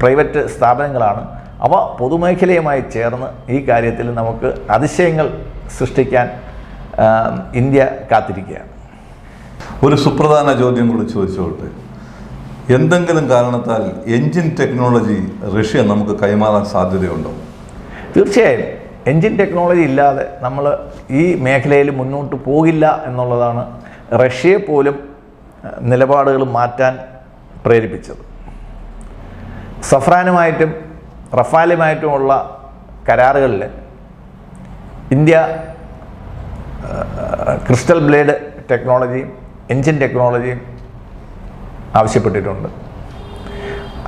Private സ്ഥാപനങ്ങളാണ്. അവ പൊതുമേഖലയുമായി ചേർന്ന് ഈ കാര്യത്തിൽ നമുക്ക് അതിശയങ്ങൾ സൃഷ്ടിക്കാൻ ഇന്ത്യ കാത്തിരിക്കുകയാണ്. ഒരു സുപ്രധാന ചോദ്യം കൂടി ചോദിച്ചോട്ടെ. എന്തെങ്കിലും കാരണത്താൽ എൻജിൻ ടെക്നോളജി റഷ്യ നമുക്ക് കൈമാറാൻ സാധ്യതയുണ്ടോ? തീർച്ചയായും. എൻജിൻ ടെക്നോളജി ഇല്ലാതെ നമ്മൾ ഈ മേഖലയിൽ മുന്നോട്ട് പോകില്ല എന്നുള്ളതാണ് റഷ്യയെ പോലും നിലപാടുകൾ മാറ്റാൻ പ്രേരിപ്പിച്ചത്. സഫ്രാനുമായിട്ടും റഫാലുമായിട്ടുമുള്ള കരാറുകളിൽ ഇന്ത്യ ക്രിസ്റ്റൽ ബ്ലേഡ് ടെക്നോളജിയും എൻജിൻ ടെക്നോളജിയും ആവശ്യപ്പെട്ടിട്ടുണ്ട്.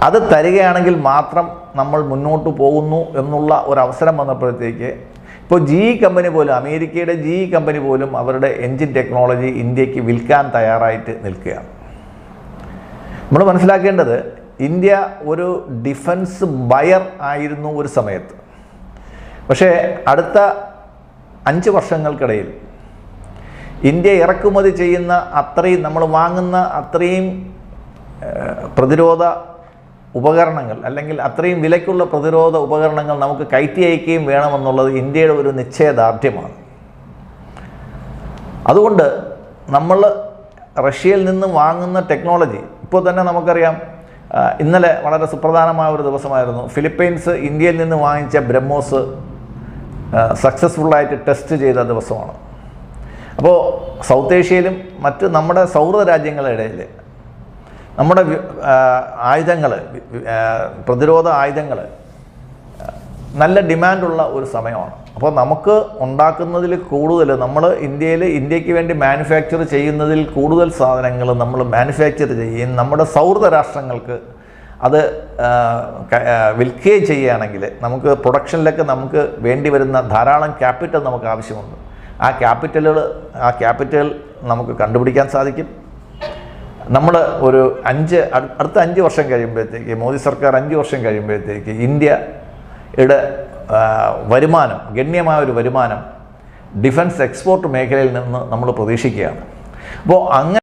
അത് തരികയാണെങ്കിൽ മാത്രം നമ്മൾ മുന്നോട്ട് പോകുന്നു എന്നുള്ള ഒരു അവസരം വന്നപ്പോഴത്തേക്ക് ഇപ്പോൾ ജി കമ്പനി പോലും അമേരിക്കയുടെ ജി കമ്പനി പോലും അവരുടെ എൻജിൻ ടെക്നോളജി ഇന്ത്യയ്ക്ക് വിൽക്കാൻ തയ്യാറായിട്ട് നിൽക്കുകയാണ്. നമ്മൾ മനസ്സിലാക്കേണ്ടത് ഇന്ത്യ ഒരു ഡിഫൻസ് ബയർ ആയിരുന്നു ഒരു സമയത്ത്. പക്ഷേ അടുത്ത അഞ്ച് വർഷങ്ങൾക്കിടയിൽ ഇന്ത്യ ഇറക്കുമതി ചെയ്യുന്ന അത്രയും നമ്മൾ വാങ്ങുന്ന അത്രയും പ്രതിരോധ ഉപകരണങ്ങൾ അല്ലെങ്കിൽ അത്രയും വിലയ്ക്കുള്ള പ്രതിരോധ ഉപകരണങ്ങൾ നമുക്ക് കയറ്റി അയക്കുകയും വേണമെന്നുള്ളത് ഇന്ത്യയുടെ ഒരു നിശ്ചയദാർഢ്യമാണ്. അതുകൊണ്ട് നമ്മൾ റഷ്യയിൽ നിന്ന് വാങ്ങുന്ന ടെക്നോളജി ഇപ്പോൾ തന്നെ നമുക്കറിയാം ഇന്നലെ വളരെ സുപ്രധാനമായ ഒരു ദിവസമായിരുന്നു. ഫിലിപ്പീൻസ് ഇന്ത്യയിൽ നിന്ന് വാങ്ങിച്ച ബ്രഹ്മോസ് സക്സസ്ഫുള്ളായിട്ട് ടെസ്റ്റ് ചെയ്ത ദിവസമാണ്. അപ്പോൾ സൗത്ത് ഏഷ്യയിലും മറ്റ് നമ്മുടെ സൗഹൃദ രാജ്യങ്ങളുടെ നമ്മുടെ ആയുധങ്ങൾ പ്രതിരോധ ആയുധങ്ങൾ നല്ല ഡിമാൻഡുള്ള ഒരു സമയമാണ്. അപ്പോൾ നമുക്ക് ഉണ്ടാക്കുന്നതിൽ കൂടുതൽ നമ്മൾ ഇന്ത്യയിൽ ഇന്ത്യയ്ക്ക് വേണ്ടി മാനുഫാക്ചർ ചെയ്യുന്നതിൽ കൂടുതൽ സാധനങ്ങൾ നമ്മൾ മാനുഫാക്ചർ ചെയ്യുകയും നമ്മുടെ സൗഹൃദ രാഷ്ട്രങ്ങൾക്ക് അത് വിൽക്കുകയും ചെയ്യുകയാണെങ്കിൽ നമുക്ക് പ്രൊഡക്ഷനിലൊക്കെ നമുക്ക് വേണ്ടി വരുന്ന ധാരാളം ക്യാപിറ്റൽ നമുക്ക് ആവശ്യമുണ്ട്. ആ ക്യാപിറ്റലുകൾ ആ ക്യാപിറ്റൽ നമുക്ക് കണ്ടുപിടിക്കാൻ സാധിക്കും. നമ്മൾ ഒരു അഞ്ച് അടുത്ത അഞ്ച് വർഷം കഴിയുമ്പോഴത്തേക്ക് മോദി സർക്കാർ അഞ്ച് വർഷം കഴിയുമ്പോഴത്തേക്ക് ഇന്ത്യയുടെ വരുമാനം ഗണ്യമായ ഒരു വരുമാനം ഡിഫൻസ് എക്സ്പോർട്ട് മേഖലയിൽ നിന്ന് നമ്മൾ പ്രതീക്ഷിക്കുകയാണ്. അപ്പോൾ അങ്ങനെ